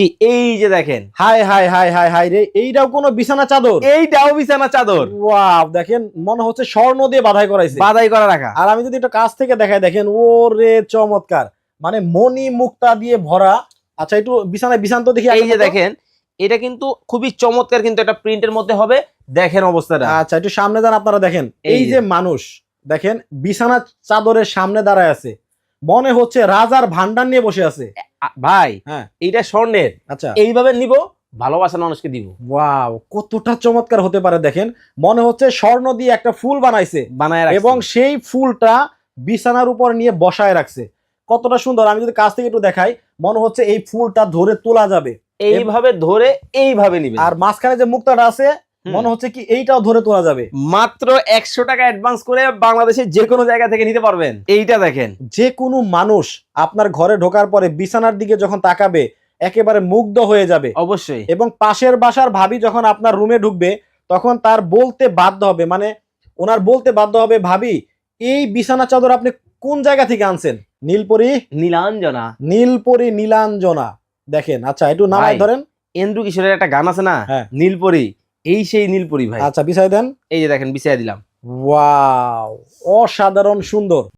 এই যে দেখেন। হাই হাই হাই হাই হাই রে এইটাও কোনো বিছানা চাদর? এইটাও বিছানা চাদর। ওয়াও দেখেন মনে হচ্ছে স্বর্ণ দিয়ে বাধাই করাইছে। বাদাই করা রাখা। আর আমি যদি একটু কাছ থেকে দেখাই দেখেন ওরে চমৎকার। মানে মণি মুক্তা দিয়ে ভরা। আচ্ছা একটু বিছানায় বিছান তো দেখি এই যে দেখেন এটা কিন্তু খুবই চমৎকার কিন্তু একটা প্রিন্টের মধ্যে হবে। দেখেন অবস্থাটা। আচ্ছা একটু সামনে যান আপনারা দেখেন। এই। যে মানুষ দেখেন বিছানা চাদরের সামনে দাঁড়ায় আছে। মনে হচ্ছে রাজার ভান্ডার নিয়ে বসে আছে। ভাই হ্যাঁ। এইটা স্বর্ণের। আচ্ছা। এইভাবে নিব ভালোবাসার মানুষকে দিব। ওয়াও কতটা চমৎকার হতে পারে দেখেন। মনে হচ্ছে স্বর্ণ দিয়ে একটা ফুল বানাইছে। বানায় এবং সেই ফুলটা বিছানার উপর নিয়ে বসায় রাখছে। কতটা সুন্দর আমি যদি কাছ থেকে একটু দেখাই মনে হচ্ছে এই ফুলটা ধরে তোলা যাবে। এইভাবে ধরে এইভাবে নিবে আর মাঝখানে যে মুক্তাটা আছে। মনে হচ্ছে কি এইটাও ধরে তোলা যাবে। মাত্র একশো টাকা অ্যাডভান্স করে বাংলাদেশের যে কোনো জায়গা থেকে নিতে পারবেন। এইটা দেখেন। যে কোনো মানুষ আপনার ঘরে ঢোকার পরে বিছানার দিকে যখন তাকাবে একেবারে মুগ্ধ হয়ে যাবে। অবশ্যই। এবং পাশের বাসার ভাবি যখন আপনার রুমে ঢুকবে তখন তার বলতে বাধ্য হবে। মানে ওনার বলতে বাধ্য হবে ভাবি এই বিছানা চাদর আপনি কোন জায়গা থেকে আনছেন? নীলপরি? নীলাঞ্জনা। নীলপরি নীলাঞ্জনা। দেখেন আচ্ছা একটু নামায় ধরেন। এন্দ্রু কিশোরের একটা গান আছে না? হ্যাঁ। নীলপরি। এই সেই নীলপুরি ভাই। আচ্ছা বিছাই দেন। এই যে দেখেন বিছাই দিলাম। ওয়াও অসাধারণ সুন্দর।